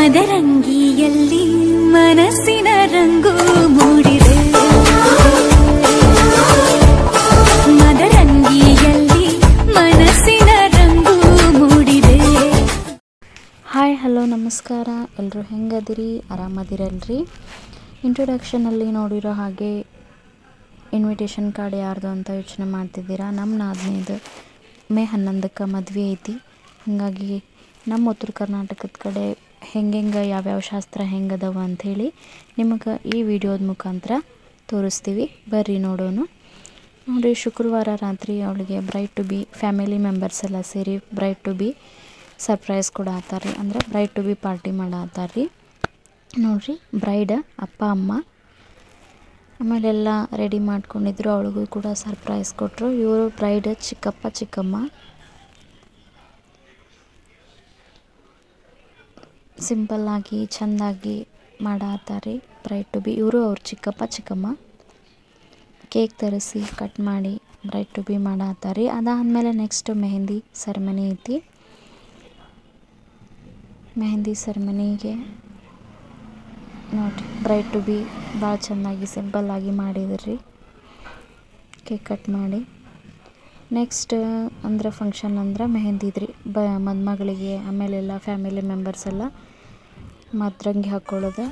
ಮದರಂಗಿಯಲ್ಲಿ ಮನಸ್ಸಿನ ರಂಗು ಮೂಡಿದೆ. ಮದರಂಗಿಯಲ್ಲಿ ಮನಸ್ಸಿನ ರಂಗು ಮೂಡಿದೆ. ಹಾಯ್, ಹಲೋ, ನಮಸ್ಕಾರ. ಎಲ್ಲರೂ ಹೆಂಗದಿರಿ? ಆರಾಮದಿರಲ್ರಿ? ಇಂಟ್ರೊಡಕ್ಷನಲ್ಲಿ ನೋಡಿರೋ ಹಾಗೆ ಇನ್ವಿಟೇಷನ್ ಕಾರ್ಡ್ ಯಾರ್ದು ಅಂತ ಯೋಚನೆ ಮಾಡ್ತಿದ್ದೀರಾ? ನಮ್ಮ ನಾದ್ನೇದು ಮೇ ಹನ್ನೊಂದಕ್ಕೆ ಮದುವೆ ಐತಿ. ಹಾಗಾಗಿ ನಮ್ಮ ಉತ್ತರ ಕರ್ನಾಟಕದ ಕಡೆ ಹೆಂಗೆಂಗೆ ಯಾವ್ಯಾವ ಶಾಸ್ತ್ರ ಹೆಂಗದವ ಅಂಥೇಳಿ ನಿಮಗೆ ಈ ವಿಡಿಯೋದ ಮುಖಾಂತರ ತೋರಿಸ್ತೀವಿ. ಬರ್ರಿ ನೋಡೋಣ ನೋಡಿ ಶುಕ್ರವಾರ ರಾತ್ರಿ ಅವಳಿಗೆ bride to be family members ಎಲ್ಲ ಸೇರಿ ಬ್ರೈಟ್ ಟು ಬಿ ಸರ್ಪ್ರೈಸ್ ಕೂಡ ರೀ ಅಂದ್ರೆ ಬ್ರೈಟ್ ಟು ಬಿ ಪಾರ್ಟಿ ಮಾಡತ್ತಾರ್ರಿ ನೋಡ್ರಿ ಬ್ರೈಡ್ ಅಪ್ಪ, ಅಮ್ಮ ಆಮೇಲೆಲ್ಲ ರೆಡಿ ಮಾಡ್ಕೊಂಡಿದ್ರು. ಅವಳಿಗೂ ಕೂಡ ಸರ್ಪ್ರೈಸ್ ಕೊಟ್ಟರು ಇವರು ಬ್ರೈಡ್ ಚಿಕ್ಕಪ್ಪ, ಚಿಕ್ಕಮ್ಮ. ಸಿಂಪಲ್ಲಾಗಿ ಚೆಂದಾಗಿ ಮಾಡತ್ತಾರ ಬ್ರೈಡ್ ಟು ಬಿ ಇವರು ಅವ್ರ ಚಿಕ್ಕಪ್ಪ, ಚಿಕ್ಕಮ್ಮ. ಕೇಕ್ ತರಿಸಿ ಕಟ್ ಮಾಡಿ ಬ್ರೈಡ್ ಟು ಬಿ ಮಾಡತ್ತಾರ ಅದಾದಮೇಲೆ ನೆಕ್ಸ್ಟ್ ಮೆಹಂದಿ ಸೆರೆಮನಿ ಐತಿ. ಮೆಹಂದಿ ಸೆರೆಮನಿಗೆ ನೋಡಿರಿ ಬ್ರೈಡ್ ಟು ಬಿ ಭಾಳ ಚೆನ್ನಾಗಿ ಸಿಂಪಲ್ಲಾಗಿ ಮಾಡಿದ್ರಿ. ಕೇಕ್ ಕಟ್ ಮಾಡಿ. ನೆಕ್ಸ್ಟ್ ಅಂದ್ರೆ ಫಂಕ್ಷನ್ ಅಂದ್ರೆ ಮೆಹಂದಿದ್ರಿ ಬ, ಮದುಮಗಳಿಗೆ, ಆಮೇಲೆ ಎಲ್ಲ ಫ್ಯಾಮಿಲಿ ಮೆಂಬರ್ಸ್ ಎಲ್ಲ ಮದ್ರಂಗಿ ಹಾಕ್ಕೊಳ್ಳೋದು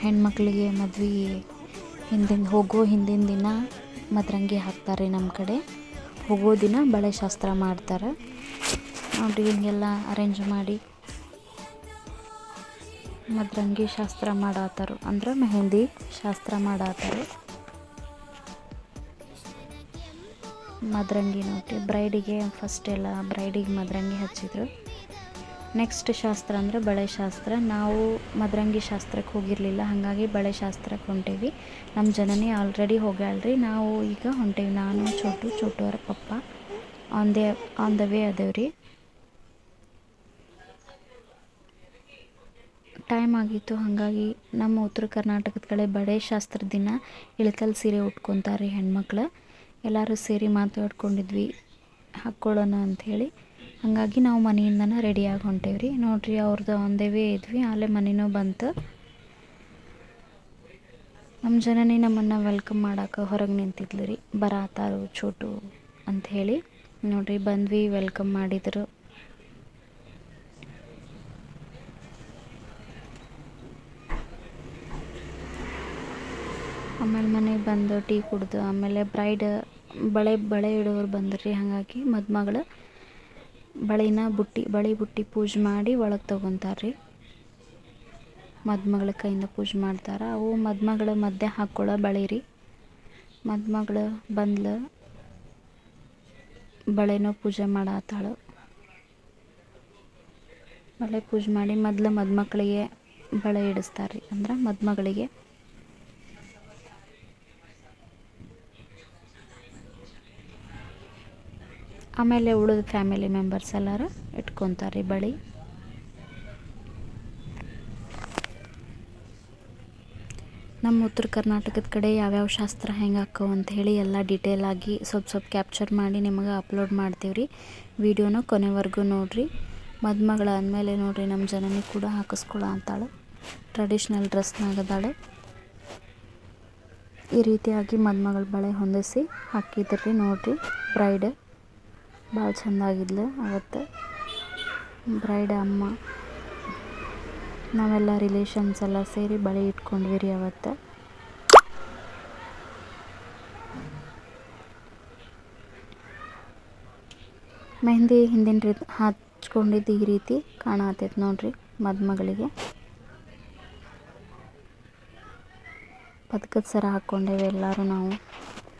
ಹೆಣ್ಮಕ್ಳಿಗೆ ಮದ್ವೆ ಹಿಂದಿನ, ಹೋಗೋ ಹಿಂದಿನ ದಿನ ಮದ್ರಂಗಿ ಹಾಕ್ತಾರೆ ನಮ್ಮ ಕಡೆ. ಹೋಗೋ ದಿನ ಬಳೆ ಶಾಸ್ತ್ರ ಮಾಡ್ತಾರೆ. ನೋಡಿ, ಹಿಂಗೆಲ್ಲ ಅರೇಂಜ್ ಮಾಡಿ ಮದ್ರಂಗಿ ಶಾಸ್ತ್ರ ಮಾಡಾತಾರು. ಅಂದ್ರೆ ಮೆಹಂದಿ ಶಾಸ್ತ್ರ ಮಾಡತ್ತಾರ ಮದ್ರಂಗಿ ನೋಡಿ ಬ್ರೈಡಿಗೆ ಫಸ್ಟ್ ಎಲ್ಲ ಬ್ರೈಡಿಗೆ ಮದ್ರಂಗಿ ಹಚ್ಚಿದ್ರು. ನೆಕ್ಸ್ಟ್ ಶಾಸ್ತ್ರ ಅಂದರೆ ಬಳೆ ಶಾಸ್ತ್ರ. ನಾವು ಮದರಂಗಿ ಶಾಸ್ತ್ರಕ್ಕೆ ಹೋಗಿರಲಿಲ್ಲ, ಹಾಗಾಗಿ ಬಳೆ ಶಾಸ್ತ್ರಕ್ಕೆ ಹೊಂಟೇವಿ. ನಮ್ಮ ಜನನೇ ಆಲ್ರೆಡಿ ಹೋಗ್ಯಾಳ್ರಿ. ನಾವು ಈಗ ಹೊಂಟೇವಿ. ನಾನು, ಚೋಟು, ಚೋಟುವರ ಪಪ್ಪ. On the on the way ಅದೇವ್ರಿ. Time ಆಗಿತ್ತು, ಹಾಗಾಗಿ ನಮ್ಮ ಉತ್ತರ ಕರ್ನಾಟಕದ ಕಡೆ ಬಳೆ ಶಾಸ್ತ್ರ ದಿನ ಇಳಕಲ್ ಸೀರೆ ಉಟ್ಕೊತಾರೆ ಹೆಣ್ಮಕ್ಳು. ಎಲ್ಲರೂ ಸೇರಿ ಮಾತಾಡ್ಕೊಂಡಿದ್ವಿ. ಹಾಕ್ಕೊಳ್ಳೋಣ ಅಂಥೇಳಿ ಹಾಗಾಗಿ ನಾವು ಮನೆಯಿಂದನೇ ರೆಡಿಯಾಗಿ ಹೊಂಟೇವಿ ರೀ ನೋಡಿರಿ ಅವ್ರದ್ದು ಆನ್ ದ ವೇ ಇದ್ವಿ, ಅಲ್ಲೇ ಮನೆನೂ ಬಂತು. ನಮ್ಮ ಜನನೇ ನಮ್ಮನ್ನು ವೆಲ್ಕಮ್ ಮಾಡಕ್ಕೆ ಹೊರಗೆ ನಿಂತಿದ್ಲು ರೀ ಬರಾತಾರು ಚೋಟು ಅಂಥೇಳಿ ನೋಡಿರಿ ಬಂದ್ವಿ ವೆಲ್ಕಮ್ ಮಾಡಿದ್ರು. ಆಮೇಲೆ ಮನೆಗೆ ಬಂದು ಟೀ ಕುಡ್ದು, ಆಮೇಲೆ ಬ್ರೈಡ್ ಬಳೆ ಬಳೆ ಇಡೋರು ಬಂದ್ರಿ. ಹಾಗಾಗಿ ಮದುಮಗಳು ಬಳೆನ ಬುಟ್ಟಿ, ಬಳೆ ಬುಟ್ಟಿ ಪೂಜೆ ಮಾಡಿ ಒಳಗೆ ತೊಗೊತಾರೆ ರೀ ಮದುಮಗಳ ಕೈಯಿಂದ ಪೂಜೆ ಮಾಡ್ತಾರೆ. ಅವು ಮದುಮಗಳ ಮಧ್ಯೆ ಹಾಕ್ಕೊಳ್ಳೋ ಬಳೆ ರೀ. ಮದುಮಗಳು ಬಂದ್ಲು ಬಳೆನೂ ಪೂಜೆ ಮಾಡತ್ತಾಳು ಬಳೆ ಪೂಜೆ ಮಾಡಿ ಮೊದ್ಲು ಮದುಮಕ್ಕಳಿಗೆ ಬಳೆ ಇಡಿಸ್ತಾರೆ ರೀ ಅಂದ್ರೆ ಮದುಮಗಳಿಗೆ ಆಮೇಲೆ ಉಳಿದ ಫ್ಯಾಮಿಲಿ ಮೆಂಬರ್ಸ್ ಎಲ್ಲರೂ ಇಟ್ಕೊತಾರೆ ಬಳಿ. ನಮ್ಮ ಉತ್ತರ ಕರ್ನಾಟಕದ ಕಡೆ ಯಾವ್ಯಾವ ಶಾಸ್ತ್ರ ಹೆಂಗೆ ಅಂತ ಹೇಳಿ ಎಲ್ಲ ಡೀಟೇಲ್ ಆಗಿ ಸ್ವಲ್ಪ ಸ್ವಲ್ಪ ಕ್ಯಾಪ್ಚರ್ ಮಾಡಿ ನಿಮಗೆ ಅಪ್ಲೋಡ್ ಮಾಡ್ತೀವಿ ರೀ ವಿಡಿಯೋನ ಕೊನೆವರೆಗೂ ನೋಡಿರಿ. ಮದುಮಗಳು ಅಂದಮೇಲೆ ನೋಡಿರಿ ನಮ್ಮ ಜನನಿ ಕೂಡ ಹಾಕಿಸ್ಕೊಳ ಅಂತಾಳೆ. ಟ್ರೆಡಿಷ್ನಲ್ ಡ್ರೆಸ್ನಾಗದಾಳೆ ಈ ರೀತಿಯಾಗಿ ಮದುಮಗಳ ಬಳೆ ಹೊಂದಿಸಿ ಹಾಕಿದ್ರಿ ನೋಡಿರಿ. ಬ್ರೈಡ್ ಭಾಳ ಚೆಂದಾಗಿದ್ಲು ಆವತ್ತು ಬ್ರೈಡ್ ಅಮ್ಮ. ನಾವೆಲ್ಲ ರಿಲೇಷನ್ಸ್ ಎಲ್ಲ ಸೇರಿ ಬಳೆ ಇಟ್ಕೊಂಡ್ವಿ ರೀ ಅವತ್ತು. ಮೆಹಂದಿ ಹಿಂದಿನ ರೀತಿ ಹಚ್ಕೊಂಡಿದ್ದು ಈ ರೀತಿ ಕಾಣತೈತೆ ನೋಡ್ರಿ ಮದುಮಗಳಿಗೆ. ಪದಕದ ಸರ ಹಾಕ್ಕೊಂಡೇವೆ ಎಲ್ಲರೂ ನಾವು.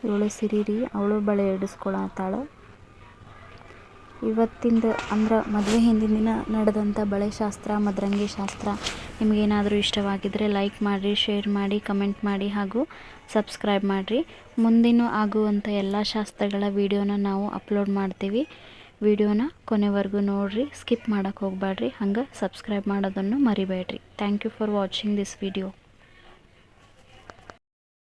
ಇವಳು ಸಿರಿ ರೀ ಅವಳು ಬಳೆ ಇಡಿಸ್ಕೊಳತ್ತಾಳು. ಇವತ್ತಿಂದ ಅಂದ್ರೆ ಮದುವೆ ಹಿಂದಿನ ದಿನ ನಡೆದಂಥ ಬಳೆ ಶಾಸ್ತ್ರ, ಮದರಂಗಿ ಶಾಸ್ತ್ರ ನಿಮಗೇನಾದರೂ ಇಷ್ಟವಾಗಿದ್ದರೆ ಲೈಕ್ ಮಾಡಿರಿ ಶೇರ್ ಮಾಡಿ ಕಮೆಂಟ್ ಮಾಡಿ ಹಾಗೂ ಸಬ್ಸ್ಕ್ರೈಬ್ ಮಾಡಿರಿ. ಮುಂದಿನ ಆಗುವಂಥ ಎಲ್ಲ ಶಾಸ್ತ್ರಗಳ ವೀಡಿಯೋನ ನಾವು ಅಪ್ಲೋಡ್ ಮಾಡ್ತೀವಿ. ವಿಡಿಯೋನ ಕೊನೆವರೆಗೂ ನೋಡಿರಿ ಸ್ಕಿಪ್ ಮಾಡೋಕ್ಕೆ ಹೋಗಬೇಡ್ರಿ ಹಂಗೆ ಸಬ್ಸ್ಕ್ರೈಬ್ ಮಾಡೋದನ್ನು ಮರಿಬೇಡ್ರಿ. Thank you for watching this video